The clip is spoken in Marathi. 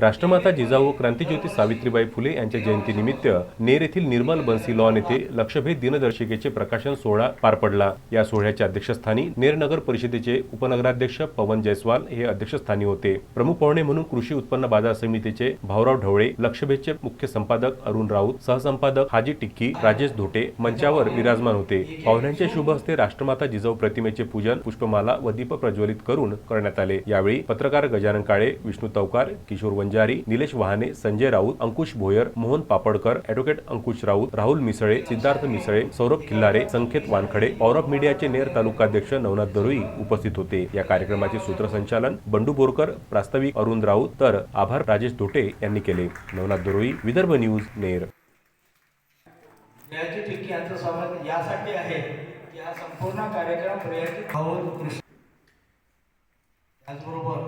राष्ट्रमाता जिजाऊ क्रांतीज्योती सावित्रीबाई फुले यांच्या जयंतीनिमित्त नेर येथील निर्मल बन्सी लॉन येथे लक्षभेद दिनदर्शिकेचे प्रकाशन सोहळा पार पडला. या सोहळ्याच्या अध्यक्षस्थानी नेर नगर परिषदेचे उपनगराध्यक्ष पवन जयस्वाल हे अध्यक्षस्थानी होते. प्रमुख पाहुणे म्हणून कृषी उत्पन्न बाजार समितीचे भाऊराव ढवळे लक्षभेदचे मुख्य संपादक अरुण राऊत सहसंपादक हाजी टिक्की राजेश धोटे मंचावर विराजमान होते. पाहुण्यांच्या शुभ हस्ते राष्ट्रमाता जिजाऊ प्रतिमेचे पूजन पुष्पमाला व दीप प्रज्वलित करून करण्यात आले. यावेळी पत्रकार गजानन काळे विष्णू तवकार किशोर वंजारी निलेश वहाने संजय राऊत अंकुश भोयर मोहन पापडकर ॲडव्होकेट अंकुश राऊत राहुल मिसळे सिद्धार्थ मिसळे सौरभ खिल्लारे संकेत वानखडे औरब मीडियाचे नेर तालुकाध्यक्ष नवनाथ दरुई उपस्थित होते. या कार्यक्रमाचे सूत्रसंचालन बंडू बोरकर प्रास्ताविक अरुण राऊत तर आभार राजेश धोटे यांनी केले. नवनाथ दरुई विदर्भ न्यूज नेर. यासाठी आहे की हा संपूर्ण कार्यक्रम त्याचबरोबर